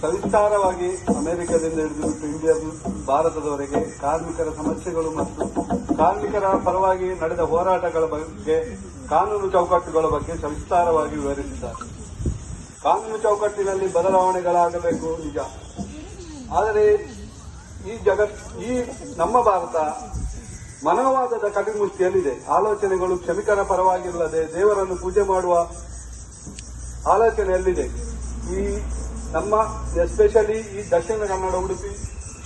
ಸವಿಸ್ತಾರವಾಗಿ ಅಮೆರಿಕದಿಂದ ಹಿಡಿದು ಇಂಡಿಯಾ ಭಾರತದವರೆಗೆ ಕಾರ್ಮಿಕರ ಸಮಸ್ಯೆಗಳು ಮತ್ತು ಕಾರ್ಮಿಕರ ಪರವಾಗಿ ನಡೆದ ಹೋರಾಟಗಳ ಬಗ್ಗೆ ಕಾನೂನು ಚೌಕಟ್ಟುಗಳ ಬಗ್ಗೆ ಸವಿಸ್ತಾರವಾಗಿ ವಿವರಿಸಿದ್ದಾರೆ. ಕಾನೂನು ಚೌಕಟ್ಟಿನಲ್ಲಿ ಬದಲಾವಣೆಗಳಾಗಬೇಕು ನಿಜ. ಆದರೆ ಈ ಜಗತ್, ಈ ನಮ್ಮ ಭಾರತ ಮನೋವಾದದ ಕವಿಮುಷ್ಟಿಯಲ್ಲಿದೆ ಆಲೋಚನೆಗಳು ಕ್ಷಮಿಕರ ಪರವಾಗಿಲ್ಲದೆ ದೇವರನ್ನು ಪೂಜೆ ಮಾಡುವ ಆಲೋಚನೆಯಲ್ಲಿದೆ. ಈ ನಮ್ಮ ಎಸ್ಪೆಷಲಿ ಈ ದಕ್ಷಿಣ ಕನ್ನಡ ಉಡುಪಿ,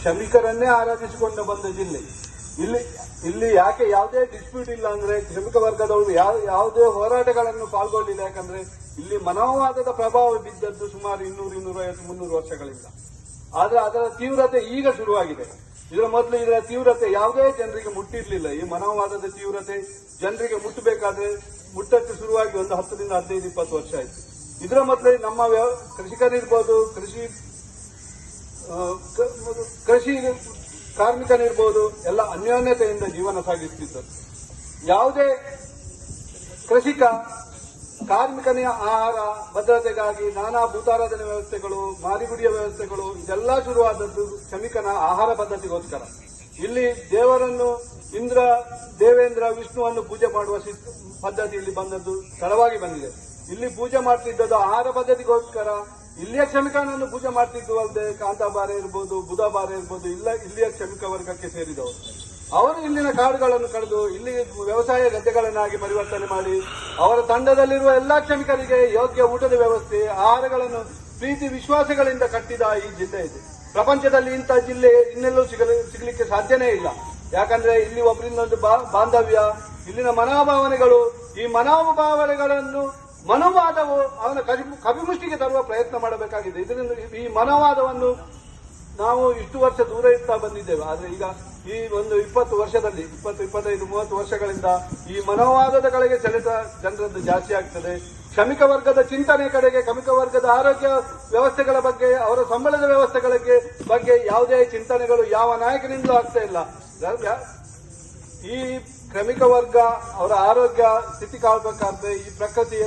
ಶ್ರಮಿಕರನ್ನೇ ಆರಾಧಿಸಿಕೊಂಡು ಬಂದ ಜಿಲ್ಲೆ. ಇಲ್ಲಿ ಇಲ್ಲಿ ಯಾಕೆ ಯಾವುದೇ ಡಿಸ್ಪ್ಯೂಟ್ ಇಲ್ಲ ಅಂದ್ರೆ ಶ್ರಮಿಕ ವರ್ಗದವರು ಯಾವ, ಯಾವುದೇ ಹೋರಾಟಗಳನ್ನು ಪಾಲ್ಗೊಂಡಿಲ್ಲ, ಯಾಕಂದ್ರೆ ಇಲ್ಲಿ ಮನೋವಾದದ ಪ್ರಭಾವ ಬಿದ್ದದ್ದು ಸುಮಾರು ಇನ್ನೂರು, ಇನ್ನೂರೈವತ್ತು, ಮುನ್ನೂರು ವರ್ಷಗಳಿಂದ. ಆದ್ರೆ ಅದರ ತೀವ್ರತೆ ಈಗ ಶುರುವಾಗಿದೆ. ಇದರ ಮೊದಲು ಇದರ ತೀವ್ರತೆ ಯಾವುದೇ ಜನರಿಗೆ ಮುಟ್ಟಿರ್ಲಿಲ್ಲ. ಈ ಮನೋವಾದದ ತೀವ್ರತೆ ಜನರಿಗೆ ಮುಟ್ಟಬೇಕಾದ್ರೆ ಮುಟ್ಟಕ್ಕೆ ಶುರುವಾಗಿ ಒಂದು ಹತ್ತರಿಂದ ಹದಿನೈದು, ಇಪ್ಪತ್ತು ವರ್ಷ ಆಯ್ತು. ಇದರ ಮೊದಲೇ ನಮ್ಮ ವ್ಯವ- ಕೃಷಿಕರಿರ್ಬೋದು ಕೃಷಿ ಕೃಷಿ ಕಾರ್ಮಿಕನಿರ್ಬೋದು ಎಲ್ಲ ಅನ್ಯೋನ್ಯತೆಯಿಂದ ಜೀವನ ಸಾಗಿಸುತ್ತಿದ್ದರು ಯಾವುದೇ ಕೃಷಿಕ ಕಾರ್ಮಿಕನ ಆಹಾರ, ಭದ್ರತೆಗಾಗಿ ನಾನಾ ಭೂತಾರಾಧನೆ ವ್ಯವಸ್ಥೆಗಳು, ಮಾರಿಗುಡಿಯ ವ್ಯವಸ್ಥೆಗಳು, ಇದೆಲ್ಲ ಶುರುವಾದದ್ದು ಶ್ರಮಿಕನ ಆಹಾರ ಪದ್ಧತಿಗೋಸ್ಕರ. ಇಲ್ಲಿ ದೇವರನ್ನು ಇಂದ್ರ, ದೇವೇಂದ್ರ, ವಿಷ್ಣುವನ್ನು ಪೂಜೆ ಮಾಡುವ ಪದ್ಧತಿ ಇಲ್ಲಿ ಬಂದದ್ದು ಸ್ಥಳವಾಗಿ ಬಂದಿದೆ. ಇಲ್ಲಿ ಪೂಜೆ ಮಾಡ್ತಿದ್ದದ್ದು ಆಹಾರ ಪದ್ಧತಿಗೋಸ್ಕರ. ಇಲ್ಲಿಯ ಶ್ರಮಿಕನನ್ನು ಪೂಜೆ ಮಾಡ್ತಿದ್ದು ಅಲ್ಲದೆ ಕಾಂತಾಬಾರೆ ಇರ್ಬೋದು, ಬುಧಬಾರ ಇರ್ಬೋದು, ಇಲ್ಲ ಇಲ್ಲಿಯ ಶ್ರಮಿಕ ವರ್ಗಕ್ಕೆ ಸೇರಿದವರು. ಅವರು ಇಲ್ಲಿನ ಕಾಡುಗಳನ್ನು ಕಳೆದು ಇಲ್ಲಿ ವ್ಯವಸಾಯ ಗದ್ದೆಗಳನ್ನಾಗಿ ಪರಿವರ್ತನೆ ಮಾಡಿ, ಅವರ ತಂಡದಲ್ಲಿರುವ ಎಲ್ಲಾ ಶ್ರಮಿಕರಿಗೆ ಯೋಗ್ಯ ಊಟದ ವ್ಯವಸ್ಥೆ, ಆಹಾರಗಳನ್ನು ಪ್ರೀತಿ ವಿಶ್ವಾಸಗಳಿಂದ ಕಟ್ಟಿದ ಈ ಜಿಲ್ಲೆ ಇದೆ. ಪ್ರಪಂಚದಲ್ಲಿ ಇಂಥ ಜಿಲ್ಲೆ ಇನ್ನೆಲ್ಲೂ ಸಿಗಲು, ಸಿಗಲಿಕ್ಕೆ ಸಾಧ್ಯನೇ ಇಲ್ಲ. ಯಾಕಂದ್ರೆ ಇಲ್ಲಿ ಒಬ್ಬರಿಂದೊಂದು ಬಾಂಧವ್ಯ, ಇಲ್ಲಿನ ಮನೋಭಾವನೆಗಳು, ಈ ಮನೋಭಾವನೆಗಳನ್ನು ಮನೋವಾದವು ಅವನ ಕವಿ- ಕವಿಮುಷ್ಟಿಗೆ ತರುವ ಪ್ರಯತ್ನ ಮಾಡಬೇಕಾಗಿದೆ. ಇದರಿಂದ ಈ ಮನೋವಾದವನ್ನು ನಾವು ಇಷ್ಟು ವರ್ಷ ದೂರ ಇಡ್ತಾ ಬಂದಿದ್ದೇವೆ. ಆದರೆ ಈಗ ಈ ಒಂದು ಇಪ್ಪತ್ತು ವರ್ಷದಲ್ಲಿ, ಇಪ್ಪತ್ತು, ಇಪ್ಪತ್ತೈದು, ಮೂವತ್ತು ವರ್ಷಗಳಿಂದ ಈ ಮನೋವಾದದ ಕಡೆಗೆ ಸೆಳೆತ ಜನರದ್ದು ಜಾಸ್ತಿ ಆಗ್ತದೆ. ಶ್ರಮಿಕ ವರ್ಗದ ಚಿಂತನೆ ಕಡೆಗೆ, ಶ್ರಮಿಕ ವರ್ಗದ ಆರೋಗ್ಯ ವ್ಯವಸ್ಥೆಗಳ ಬಗ್ಗೆ, ಅವರ ಸಂಬಳದ ವ್ಯವಸ್ಥೆಗಳ ಬಗ್ಗೆ ಯಾವುದೇ ಚಿಂತನೆಗಳು ಯಾವ ನಾಯಕನಿಂದಲೂ ಆಗ್ತಾ ಇಲ್ಲ. ಈ ಕ್ರಮಿಕ ವರ್ಗ, ಅವರ ಆರೋಗ್ಯ ಸ್ಥಿತಿ ಕಾಣಬೇಕಾದ್ರೆ ಈ ಪ್ರಕೃತಿ